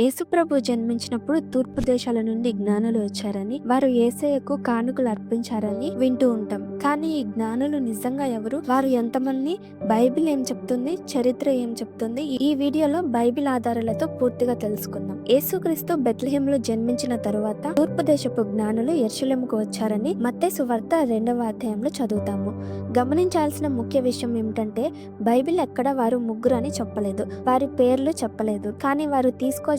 యేసుప్రభు జన్మించినప్పుడు తూర్పు దేశాల నుండి జ్ఞానులు వచ్చారని వారు ఏసయ్యకు కానుకలు అర్పించారని వింటూ ఉంటాం. కానీ ఈ జ్ఞానులు నిజంగా ఎవరు? వారు ఎంతమంది? బైబిల్ ఏం చెప్తుంది? చరిత్ర ఏం చెప్తుంది? ఈ వీడియోలో బైబిల్ ఆధారాలతో పూర్తిగా తెలుసుకుందాం. యేసుక్రీస్తు బెత్లహేంలో జన్మించిన తరువాత తూర్పు దేశపు జ్ఞానులు ఎర్షులెముకు వచ్చారని మత్తే సువార్త రెండవ అధ్యాయంలో చదువుతాము. గమనించాల్సిన ముఖ్య విషయం ఏమిటంటే బైబిల్ ఎక్కడ వారు ముగ్గురు అని చెప్పలేదు. వారి పేర్లు చెప్పలేదు. కానీ వారు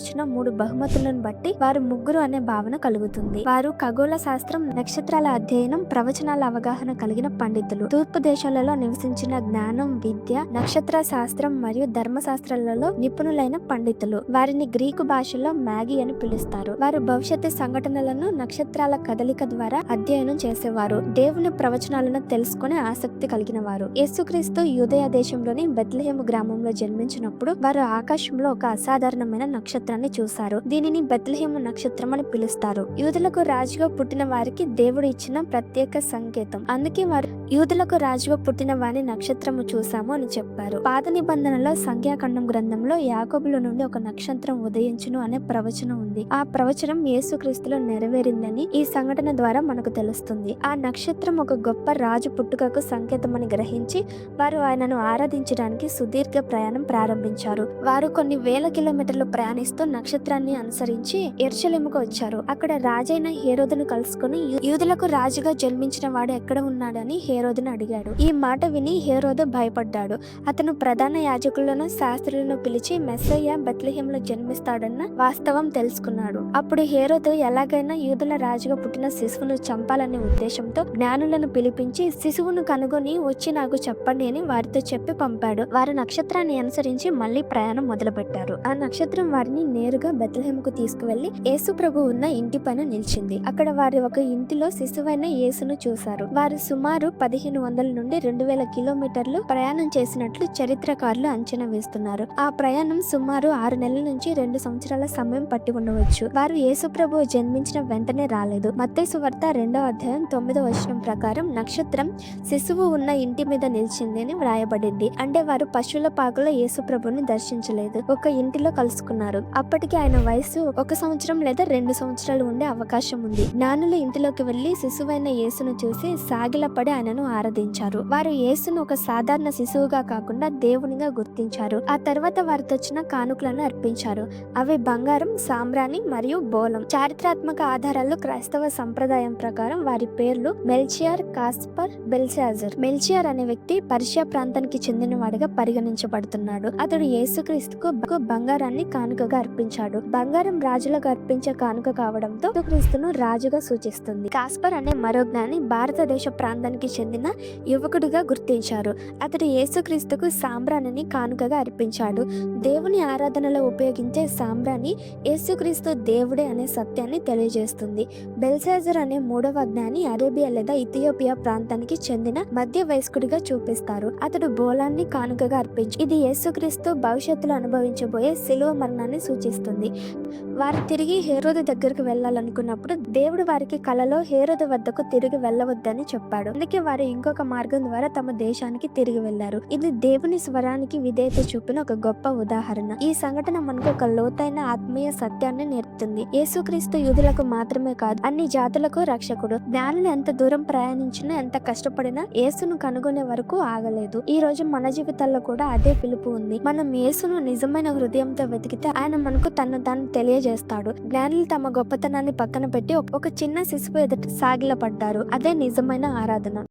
వచ్చిన మూడు బహుమతులను బట్టి వారు ముగ్గురు అనే భావన కలుగుతుంది. వారు ఖగోళ శాస్త్రం నక్షత్రాల అధ్యయనం ప్రవచనాల అవగాహన కలిగిన పండితులు. తూర్పు దేశాలలో నివసించిన జ్ఞానం విద్య నక్షత్ర శాస్త్రం మరియు ధర్మశాస్త్రాలలో నిపుణులైన పండితులు. వారిని గ్రీకు భాషలో మ్యాగీ అని పిలుస్తారు. వారు భవిష్యత్తు సంఘటనలను నక్షత్రాల కదలిక ద్వారా అధ్యయనం చేసేవారు. దేవుని ప్రవచనాలను తెలుసుకునే ఆసక్తి కలిగిన వారు యేసుక్రీస్తు యూదయ దేశంలోని బెత్లహేము గ్రామంలో జన్మించినప్పుడు వారు ఆకాశంలో ఒక అసాధారణమైన నక్షత్రాన్ని చూశారు. దీనిని బెత్లహేము నక్షత్రం అని పిలుస్తారు. యూదులకు రాజుగా పుట్టిన వారికి దేవుడు ఇచ్చిన ప్రత్యేక సంకేతం. అందుకే వారు యూదులకు రాజుగా పుట్టిన వారి నక్షత్రము చూశాము అని చెప్పారు. పాత నిబంధనలో సంఖ్యాఖండం గ్రంథంలో యాకబుల నుండి ఒక నక్షత్రం ఉదయించును అనే ప్రవచనం ఉంది. ఆ ప్రవచనం యేసుక్రీస్తులో నెరవేరిందని ఈ సంఘటన ద్వారా మనకు తెలుస్తుంది. ఆ నక్షత్రం ఒక గొప్ప రాజు పుట్టుకకు సంకేతమని గ్రహించి వారు ఆయనను ఆరాధించడానికి సుదీర్ఘ ప్రయాణం ప్రారంభించారు. వారు కొన్ని వేల కిలోమీటర్లు ప్రయాణిస్తూ నక్షత్రాన్ని అనుసరించి ఎర్షలేముకు వచ్చారు. అక్కడ రాజైన హేరోదును కలుసుకుని యూదులకు రాజుగా జన్మించిన వాడు ఎక్కడ ఉన్నాడని హేరోదును అడిగాడు. ఈ మాట విని హేరోదు భయపడ్డాడు. అతను ప్రధాన యాజకులను శాస్త్రులను పిలిచి మెస్సయ్య బెత్లహేంలో జన్మిస్తాడన్న వాస్తవం తెలుసుకున్నాడు. అప్పుడు హేరోదు ఎలాగైనా యూదుల రాజుగా పుట్టిన శిశువును చంపాలనే ఉద్దేశంతో జ్ఞానులను పిలిపించి శిశువును కనుగొని వచ్చి నాకు చెప్పండి అని వారితో చెప్పి పంపాడు. వారు నక్షత్రాన్ని అనుసరించి మళ్ళీ ప్రయాణం మొదలుపెట్టారు. ఆ నక్షత్రం వారిని నేరుగా బెత్లహేముకు తీసుకువెళ్ళి యేసు ప్రభు ఉన్న ఇంటి పైన నిలిచింది. అక్కడ వారి ఒక ఇంటిలో శిశువైన యేసును చూశారు. వారు సుమారు పదిహేను వందల నుండి రెండు వేల కిలోమీటర్లు ప్రయాణం చేసినట్లు చరిత్రకారులు అంచనా వేస్తున్నారు. ఆ ప్రయాణం సుమారు ఆరు నెలల నుంచి రెండు సంవత్సరాల సమయం పట్టి ఉండవచ్చు. వారు యేసు ప్రభు జన్మించిన వెంటనే రాలేదు. మత్తేసు వార్త రెండవ అధ్యాయం తొమ్మిదో వచనం ప్రకారం నక్షత్రం శిశువు ఉన్న ఇంటి మీద నిలిచింది అని వ్రాయబడింది. అంటే వారు పశువుల పాకలో యేసు ప్రభుని దర్శించలేదు. ఒక ఇంటిలో కలుసుకున్నారు. అప్పటికి ఆయన వయసు ఒక సంవత్సరం లేదా రెండు సంవత్సరాలు ఉండే అవకాశం ఉంది. జ్ఞానులు ఇంటిలోకి వెళ్ళి శిశువైన యేసును చూసి సాగిలపడి ఆయనను ఆరాధించారు. వారు యేసును ఒక సాధారణ శిశువుగా కాకుండా దేవునిగా గుర్తించారు. ఆ తర్వాత వారు తెచ్చిన కానుకలను అర్పించారు. అవి బంగారం సాంబ్రాణి మరియు బోలం. చారిత్రాత్మక ఆధారాలు క్రైస్తవ సంప్రదాయం ప్రకారం వారి పేర్లు మెల్చియార్ కాస్పర్ బెల్సాజర్ మెల్చియార్ అనే వ్యక్తి పర్షియా ప్రాంతానికి చెందినవాడిగా పరిగణించబడుతున్నాడు. అతడు యేసుక్రీస్తుకు బంగారాన్ని కానుకగా అర్పించాడు. బంగారం రాజులకు అర్పించే కానుక కావడంతో క్రీస్తును రాజుగా సూచిస్తుంది. కాస్పర్ అనే మరో జ్ఞాని భారతదేశ ప్రాంతానికి చెందిన యువకుడిగా గుర్తించారు. అతడు యేసుక్రీస్తుకు సాంబ్రాణిని కానుకగా అర్పించాడు. దేవుని ఆరాధనలో ఉపయోగించే సాంబ్రాణి యేసుక్రీస్తు దేవుడే అనే సత్యాన్ని తెలియజేస్తుంది. బెల్సాజర్ అనే మూడవ జ్ఞాని అరేబియా లేదా ఇథియోపియా ప్రాంతానికి చెందిన మధ్య వయస్కుడిగా చూపిస్తారు. అతడు బోలాన్ని కానుకగా అర్పించి ఇది యేసుక్రీస్తు భవిష్యత్తులో అనుభవించబోయే శిలువ మరణాన్ని సూచిస్తుంది. వారు తిరిగి హేరోదు దగ్గరకు వెళ్ళాలనుకున్నప్పుడు దేవుడు వారికి కలలో హేరోదు వద్దకు తిరిగి వెళ్ళవద్దని చెప్పాడు. అందుకే వారు ఇంకొక మార్గం ద్వారా తమ దేశానికి తిరిగి వెళ్ళారు ఇది దేవుని స్వరానికి విధేయత చూపిన ఒక గొప్ప ఉదాహరణ. ఈ సంఘటన మనకు ఒక లోతైన ఆత్మీయ సత్యాన్ని నేర్పుతుంది. యేసుక్రీస్తు యూదులకు మాత్రమే కాదు అన్ని జాతులకు రక్షకుడు. జ్ఞానులు ఎంత దూరం ప్రయాణించినా ఎంత కష్టపడినా యేసును కనుగొనే వరకు ఆగలేదు. ఈ రోజు మన జీవితాల్లో కూడా అదే పిలుపు ఉంది. మనం యేసును నిజమైన హృదయంతో వెతికితే ఆయన మనకు తను తాను చేస్తాడు. జ్ఞానులు తమ గొప్పతనాన్ని పక్కన పెట్టి ఒక- ఒక చిన్న శిశువు ఎదుట సాగిలపడ్డారు. అదే నిజమైన ఆరాధన.